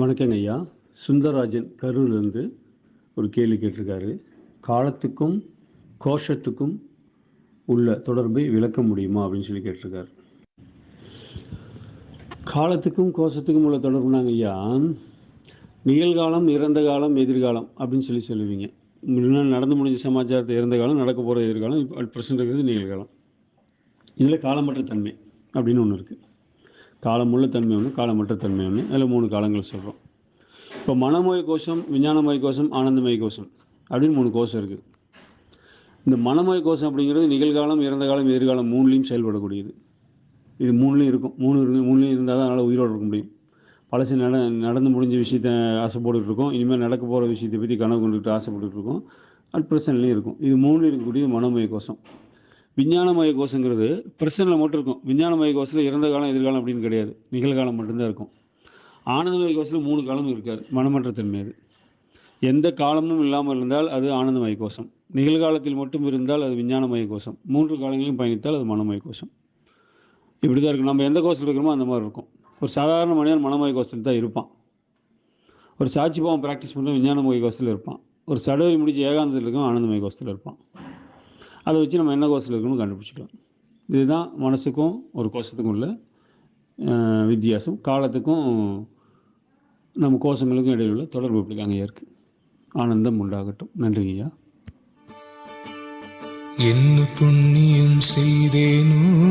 வணக்கங்க ஐயா. சுந்தரராஜன் கரூர்லேருந்து ஒரு கேள்வி கேட்டிருக்காரு. காலத்துக்கும் கோஷத்துக்கும் உள்ள தொடர்பை விளக்க முடியுமா அப்படின்னு சொல்லி கேட்டிருக்காரு. காலத்துக்கும் கோஷத்துக்கும் உள்ள தொடர்புனாங்க ஐயா? நிகழ்காலம் இறந்த காலம் எதிர்காலம் அப்படின்னு சொல்லி சொல்லுவீங்க. முன்னாடி நடந்து முடிஞ்ச சமாச்சாரத்தை இறந்த காலம் நடக்க போகிற எதிர்காலம் இப்போ ப்ரெசென்ட் இருக்கிறது நிகழ்காலம். இதில் காலமற்ற தன்மை அப்படின்னு ஒன்று இருக்குது காலமுள்ள தன்மை ஒன்று காலமற்ற தன்மை ஒன்று அதில் மூணு காலங்கள் சொல்கிறோம் இப்போ மனமய கோஷம் விஞ்ஞானமய கோஷம் ஆனந்தமய கோஷம் அப்படின்னு மூணு கோஷம் இருக்குது. இந்த மனமய கோஷம் அப்படிங்கிறது நிகழ்காலம் இறந்த காலம் எதிர்காலம் மூணுலேயும் செயல்படக்கூடியது. இது மூணுலேயும் இருக்கும். மூணு இருந்து மூணுலேயும் இருந்தால் தான் அதனால் உயிரோடு இருக்க முடியும். பழசு நட நடந்து முடிஞ்ச விஷயத்த ஆசைப்பட்டுட்டு இருக்கோம். இனிமேல் நடக்க போகிற விஷயத்தை பற்றி கனவு கொண்டுகிட்டு ஆசைப்பட்டுட்டு இருக்கோம். அட் ப்ரெசன்ட்லேயும் இருக்கும். இது மூணு இருக்கக்கூடிய மனோமய கோஷம். விஞ்ஞானமய கோஷங்கிறது பிரசனில் மட்டும் இருக்கும். விஞ்ஞானமய கோஷத்தில் இறந்த காலம் எதிர்காலம் அப்படின்னு கிடையாது. நிகழ்காலம் மட்டும்தான் இருக்கும். ஆனந்தமய கோஷத்தில் மூணு காலமும் இருக்கார் மனமற்ற தன்மை அது எந்த காலமும் இல்லாமல் இருந்தால் அது ஆனந்தமய கோஷம். நிகழ்காலத்தில் மட்டும் இருந்தால் அது விஞ்ஞானமய கோஷம். மூன்று காலங்களையும் பயணித்தால் அது மனமய கோஷம். இப்படி தான் இருக்கும். நம்ம எந்த கோஷத்தில் இருக்கிறோமோ அந்த மாதிரி இருக்கும். ஒரு சாதாரண மனிதன் மனமய கோஷத்தில் தான் இருப்பான். ஒரு சாட்சி பாவம் ப்ராக்டிஸ் பண்ணுற விஞ்ஞானமய கோஷத்தில் இருப்பான். ஒரு சடவரி முடிச்சு ஏகாந்தத்தில் இருக்கும் ஆனந்தமய கோஷத்தில் இருப்பான். அதை வச்சு நம்ம என்ன கோஷத்தில் இருக்கணும் கண்டுபிடிச்சிக்கலாம். இதுதான் மனசுக்கும் ஒரு கோஷத்துக்கும் உள்ள வித்தியாசம். காலத்துக்கும் நம்ம கோஷங்களுக்கும் இடையில் உள்ள தொடர்பு இப்படி தாங்க இருக்குது ஆனந்தம் உண்டாகட்டும். நன்றிங்கய்யா என்ன புண்ணியம் செய்தேனோ